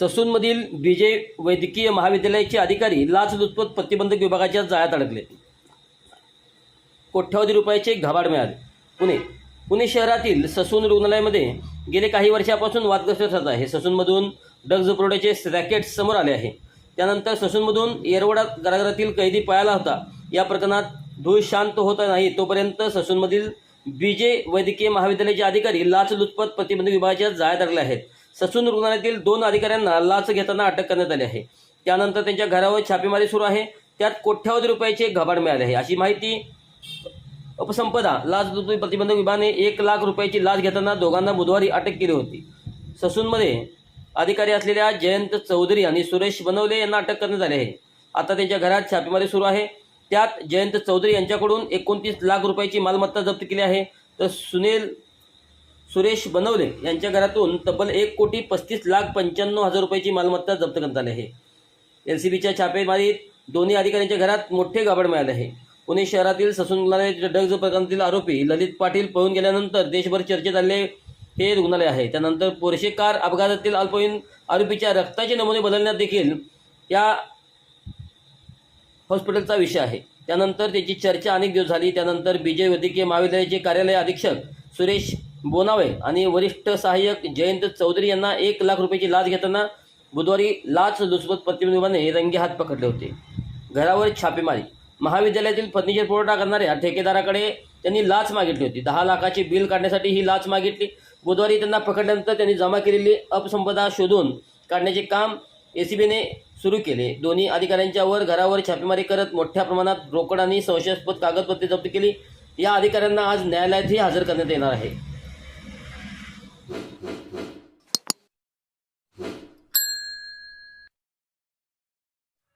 ससूनमधील विजय वैद्यकीय महाविद्यालयाचे अधिकारी लाचलुचपत प्रतिबंधक विभागाच्या जाळ्यात अडकले. कोट्यावधी रुपयाचे घबाड मिळाले. पुणे पुणे शहरातील ससून रुग्णालयामध्ये गेले काही वर्षापासून वादग्रस्त ठरत आहे. ससूनमधून ड्रग्ज पुरवठ्याचे रॅकेट समोर आले आहे. त्यानंतर ससूनमधून येरवडा कारागृहातील कैदी पळाला होता. या प्रकरणात धूळ शांत होत नाही तोपर्यंत ससूनमधील विजय वैद्यकीय महाविद्यालयाचे अधिकारी लाचलुचपत प्रतिबंधक विभागाच्या जाळ्यात अडकले आहेत. ससून रुग्णालयातील दोन अधिकाऱ्यांना लाच घेताना अटक करण्यात आली आहे. त्यानंतर त्यांच्या घरावर छापेमारी सुरू आहे. त्यात कोट्यावधी रुपयाचे घबाड मिळाले आहे. अशी माहिती अपसंपदा लाच प्रतिबंधक विभागाने एक लाख रुपयाची लाच घेताना दोघांना बुधवारी अटक केली होती. ससूनमध्ये अधिकारी असलेल्या जयंत चौधरी आणि सुरेश बनवले यांना अटक करण्यात आली आहे. आता त्यांच्या घरात छापेमारी सुरू आहे. त्यात जयंत चौधरी यांच्याकडून एकोणतीस लाख रुपयाची मालमत्ता जप्त केली आहे. तर सुनील सुरेश बनवले. यांच्या घरातून तब्बल एक कोटी पस्तीस लाख पंच्याण्णव हजार रुपयाची मालमत्ता जप्त करण्यात आली आहे. एल सी बीच्या छापेमारीत दोन्ही अधिकाऱ्यांच्या घरात मोठे गाबड मिळाले आहे. पुणे शहरातील ससून ड्रग्ज प्रकरणातील आरोपी ललित पाटील पळून गेल्यानंतर देशभर चर्चेत आले हे रुग्णालय आहे. त्यानंतर पोरशे कार अपघातातील अल्पवयीन आरोपीच्या रक्ताचे नमुने बदलण्यात देखील या हॉस्पिटलचा विषय आहे. त्यानंतर त्याची चर्चा अनेक दिवस झाली. त्यानंतर विजय वैद्यकीय महाविद्यालयाचे कार्यालय अधीक्षक सुरेश बोनावे आणि वरिष्ठ सहाय्यक जयंत चौधरी यांना एक लाख रुपयाची लाच घेताना बुधवारी लाच लुचपत प्रतिबंधकाने रंगे हात पकडले होते. घरावर छापेमारी. महाविद्यालयातील फर्निचर पुरवठा करणाऱ्या ठेकेदाराकडे त्यांनी लाच मागितली होती. दहा लाखाची बिल काढण्यासाठी ही लाच मागितली. बुधवारी त्यांना पकडल्यानंतर त्यांनी जमा केलेली अपसंपदा शोधून काढण्याचे काम एसीबीने सुरू केले. दोन्ही अधिकाऱ्यांच्यावर घरावर छापेमारी करत मोठ्या प्रमाणात रोकड आणि संशयास्पद कागदपत्रे जप्त केली. या अधिकाऱ्यांना आज न्यायालयातही हजर करण्यात येणार आहे.